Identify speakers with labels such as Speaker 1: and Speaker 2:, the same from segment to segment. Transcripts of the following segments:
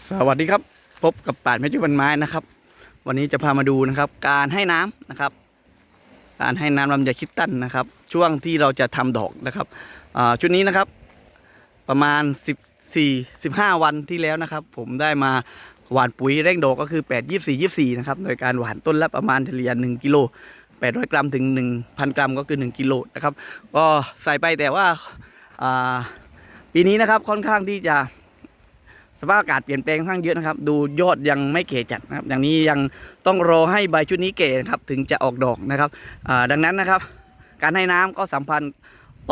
Speaker 1: สวัสดีครับ พบกับป่านแม่จุบันไม้นะครับ วันนี้จะพามาดูนะครับ การให้น้ำนะครับ การให้น้ำลำไยคิดตันนะครับ ช่วงที่เราจะทำดอกนะครับชุดนี้นะครับ ประมาณ 14 15 วันที่แล้วนะครับ ผมได้มาหว่านปุ๋ยเร่งดอกก็คือ 8 24 24นะครับโดยการหว่านต้นละประมาณเฉลี่ย1กิโล800 กรัมถึง 1,000 กรัมก็คือ 1กิโลนะครับก็ใส่ไปแต่ว่าปีนี้นะครับค่อนข้างที่จะ สภาพอากาศเปลี่ยนแปลงค่อนข้างเยอะนะครับ ดูยอดยังไม่เก่จัดนะครับ อย่างนี้ยังต้องรอให้ใบชุดนี้เก่นะครับ ถึงจะออกดอกนะครับดังนั้นนะครับ การให้น้ำก็สัมพันธ์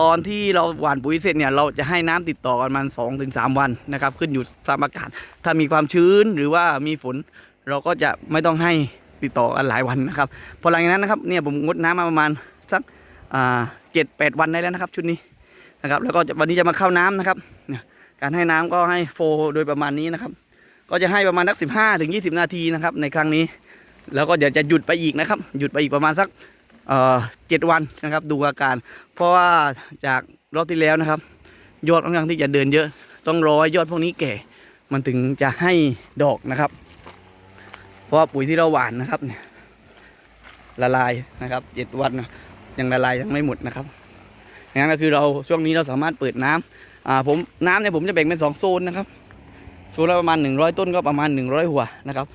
Speaker 1: ตอนที่เราหว่านปุ๋ยเสร็จเนี่ยเราจะให้น้ำติดต่อกันประมาณสองถึงสามวันนะครับ ขึ้นอยู่สภาพอากาศ ถ้ามีความชื้นหรือว่ามีฝน เราก็จะไม่ต้องให้ติดต่อกันหลายวันนะครับ พอหลังจากนั้นนะครับเนี่ยผมงดน้ำมาประมาณสักเจ็ดแปดวันได้แล้วนะครับ ชุดนี้นะครับ แล้วก็วันนี้จะมาเข้าน้ำนะครับ การให้น้ำก็ให้โฟโดยประมาณนี้นะครับ ก็จะให้ประมาณนักสิบห้าถึงยี่สิบนาทีนะครับ ในครั้งนี้ แล้วก็เดี๋ยวจะหยุดไปอีกนะครับ หยุดไปอีกประมาณสักเจ็ดวันนะครับ ดูอาการ เพราะว่าจากรอบที่แล้วนะครับ ยอดค่อนข้างที่จะเดินเยอะ ต้องรอให้ยอดพวกนี้แก่ มันถึงจะให้ดอกนะครับ เพราะว่าปุ๋ยที่เราหว่านนะครับเนี่ยละลายนะครับเจ็ดวันยังละลายยังไม่หมดนะครับงั้นก็คือเราช่วงนี้เราสามารถเปิดน้ำ อ่าผมน้ำเนี่ยผมจะแบ่งเป็นสองโซนนะครับโซนละประมาณ 100 ต้นก็ประมาณ 100 หัวนะครับ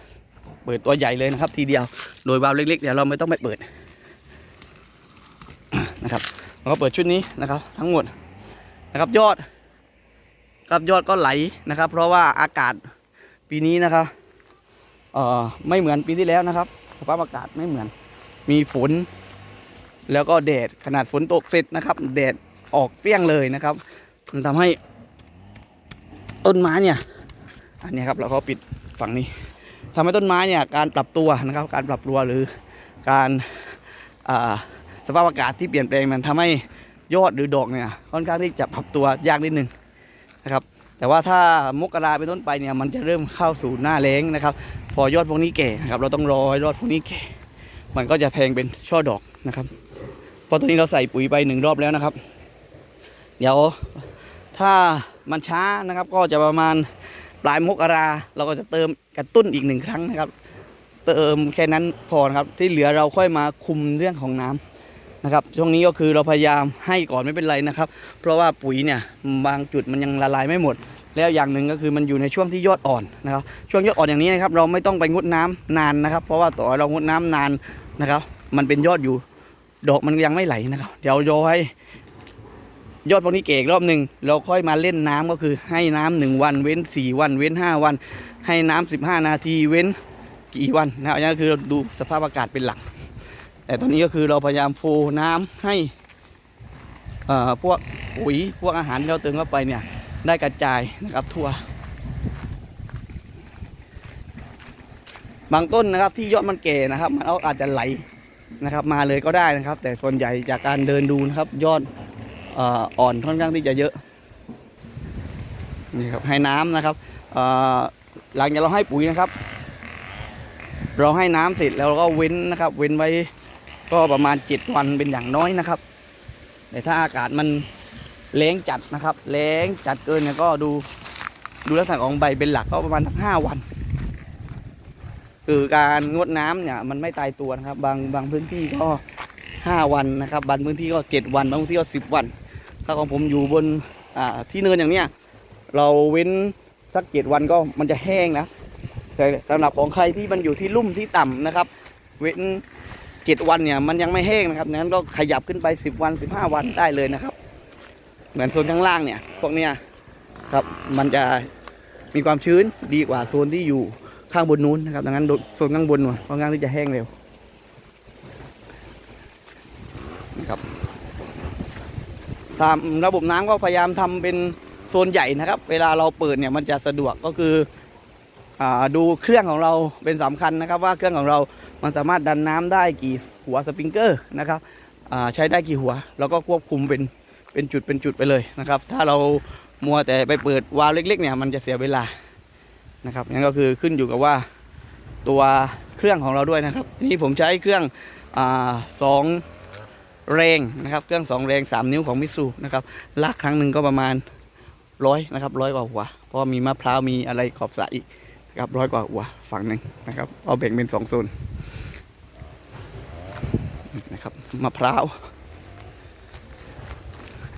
Speaker 1: เปิดตัวใหญ่เลยนะครับ ทีเดียวโดยวาล์วเล็กๆเดี๋ยวเราไม่ต้องไปเปิดนะครับแล้วก็เปิดชุดนี้นะครับ ทั้งหมดนะครับยอดกับยอดก็ไหลนะครับ เพราะว่าอากาศปีนี้นะครับเอ่อไม่เหมือนปีที่แล้วนะครับ สภาพอากาศไม่เหมือน มีฝน แล้วก็แดดขนาดฝนตกเสร็จนะครับ แดดออกเปรี้ยงเลยนะครับ มันทำให้ต้นไม้เนี่ยอันนี้ครับเราก็ปิดฝั่งนี้ทำให้ต้นไม้เนี่ยการปรับตัวนะครับ การปรับตัวหรือการาสภาพอากาศที่เปลี่ยนแปลงมันทำให้ยอดหรือดอกเนี่ยค่อนข้างที่จะปรับตัวยากนิดนึงนะครับ แต่ว่าถ้ามกราเป็นต้นไปเนี่ยมันจะเริ่มเข้าสู่หน้าแล้งนะครับ พอยอดพวกนี้แก่นะครับ เราต้องรอให้ยอดพวกนี้แก่ มันก็จะแทงเป็นช่อดอกนะครับพราะตอนนี้เราใส่ปุ๋ยไปหนึ่งรอบแล้วนะครับ เดี๋ยว ถ้ามันช้านะครับก็จะประมาณปลายมกรา เราก็จะเติมกระตุ้นอีกหนึ่งครั้งนะครับ เติมแค่นั้นพอนครับที่เหลือเราค่อยมาคุมเรื่องของน้ำนะครับช่วงนี้ก็คือเราพยายามให้ก่อนไม่เป็นไรนะครับ เพราะว่าปุ๋ยเนี่ยบางจุดมันยังละลายไม่หมด แล้วอย่างหนึ่งก็คือมันอยู่ในช่วงที่ยอดอ่อนนะครับ ช่วงยอดอ่อนอย่างนี้นะครับเราไม่ต้องไปงดน้ำนานนะครับ เพราะว่าต่อเรางดน้ำนานนะครับ มันเป็นยอดอยู่ดอกมันยังไม่ไหลนะครับ เดี๋ยวรอให้ ยอดพวกนี้เก่อีกรอบหนึ่งเราค่อยมาเล่นน้ำก็คือให้น้ำหนึ่งวันเว้นสี่วัน เว้นห้าวัน ให้น้ำสิบห้านาทีเว้นกี่วันนะครับอันนี้คือดูสภาพอากาศเป็นหลัก แต่ตอนนี้ก็คือเราพยายามโฟน้ำให้พวกปุ๋ยพวกอาหารที่เราเติมเข้าไปเนี่ยได้กระจายนะครับทั่ว บางต้นนะครับที่ยอดมันแก่นะครับ มันอาอาจจะไหลนะครับ มาเลยก็ได้นะครับ แต่ส่วนใหญ่จากการเดินดูนะครับ ยอด อ่อนค่อนข้างที่จะเยอะนี่ครับให้น้ำนะครับหลังจากเราให้ปุ๋ยนะครับ เราให้น้ำเสร็จแล้วเราก็เว้นนะครับ เว้นไว้ก็ประมาณเจ็ดวันเป็นอย่างน้อยนะครับ แต่ถ้าอากาศมันแรงจัดนะครับแรงจัดเกินเนี่ยก็ดูดูลักษณะของใบเป็นหลักก็ประมาณสักห้าวันคือการงดน้ำเนี่ยมันไม่ตายตัวนะครับ บางบางพื้นที่ก็ห้าวันนะครับ บางพื้นที่ก็เจ็ดวัน บางพื้นที่ก็สิบวัน ถ้าของผมอยู่บนที่เนินอย่างเนี้ยเราเว้นสักเจ็ดวันก็มันจะแห้งนะแต่สำหรับของใครที่มันอยู่ที่ลุ่มที่ต่ำนะครับ เว้นเจ็ดวันเนี่ยมันยังไม่แห้งนะครับงั้นก็ขยับขึ้นไปสิบวันสิบห้าวันได้เลยนะครับ เหมือนโซนข้างล่างเนี่ยพวกเนี้ยครับมันจะมีความชื้นดีกว่าโซนที่อยู่ข้างบนนู้นนะครับดังนั้นโซนข้างบนน่ะค่อนข้างที่จะแห้งเร็ว นะครับ ทำระบบน้ำก็พยายามทำเป็นโซนใหญ่นะครับ เวลาเราเปิดเนี่ยมันจะสะดวกก็คืออดูเครื่องของเราเป็นสำคัญนะครับ ว่าเครื่องของเรามันสามารถดันน้ำได้กี่หัวสปริงเกอร์นะครับใช้ได้กี่หัวเราก็ควบคุมเป็นเป็นจุดเป็นจุดไปเลยนะครับ ถ้าเรามัวแต่ไปเปิดวาล์วเล็ก ๆ เนี่ยมันจะเสียเวลานะครับนั่นก็คือขึ้นอยู่กับว่าตัวเครื่องของเราด้วยนะครับนี้ผมใช้เครื่องอสอง แรงนะครับ เครื่องสองแรงสามนิ้วของมิตซูนะครับลากครั้งหนึ่งก็ประมาณร้อยนะครับร้อยกว่าหัว เพราะมีมะพร้าวมีอะไรขอบสระอีกนะครับร้อยกว่าอัวฝั่งหนึ่งนะครับ เอาแบ่งเป็นสองโซนนะครับมะพร้าว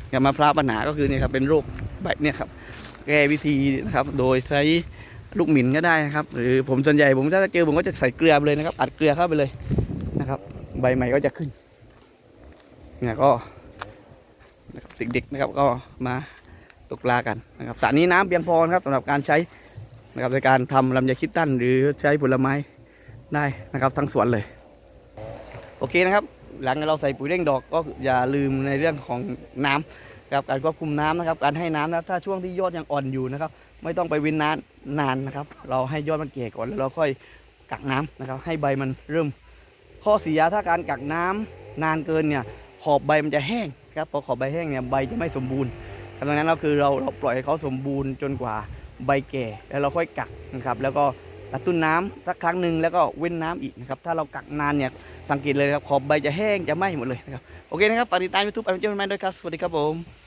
Speaker 1: อย่างมะพร้าวปัญหาก็คือเนี่ยครับเป็นโรคแบบเนี่ยครับแก้วิธีนะครับ โดยใช้ลูกหมิ่นก็ได้นะครับ หรือผมส่วนใหญ่ผมถ้าเจอผมก็จะใส่เกลือไปเลยนะครับ อัดเกลือเข้าไปเลยนะครับ ใบใหม่ก็จะขึ้น เนี่ยก็นะครับเด็กๆนะครับก็มาตกปลากันนะครับสระนี้น้ำเพียงพอครับสำหรับการใช้นะครับในการทำลำไยคิดตั้นหรือใช้ผลไม้ได้นะครับทั้งสวนเลย โอเคนะครับ หลังจากเราใส่ปุ๋ยเร่งดอกก็อย่าลืมในเรื่องของน้ำครับการควบคุมน้ำนะครับการให้น้ำนะถ้าช่วงที่ยอดยังอ่อนอยู่นะครับ ไม่ต้องไปว้นนานนานนะครับ เราให้ยอดมันแก่ก่อนแล้วเราค่อยกักน้ำนะครับ ให้ใบมันเริ่ม ข้อเสียถ้าการกักน้ำนานเกินเนี่ย ขอบใบมันจะแห้งครับพอขอบใบแห้งเนี่ยใบจะไม่สมบูรณ์ดังนั้นเราคือเราเราปล่อยให้เขาสมบูรณ์จนกว่าใบแก่แล้วเราค่อยกักนะครับแล้วก็กระตุ้นน้ำสักครั้งหนึ่งแล้วก็เว้นน้ำอีกนะครับถ้าเรากักนานเนี่ยสังเกตเลยครับขอบใบจะแห้งจะไหม้หมดเลยนะครับโอเคนะครับฝากติดตามยูทูบไอเจอร์แมนด้วยครับสวัสดีครับผม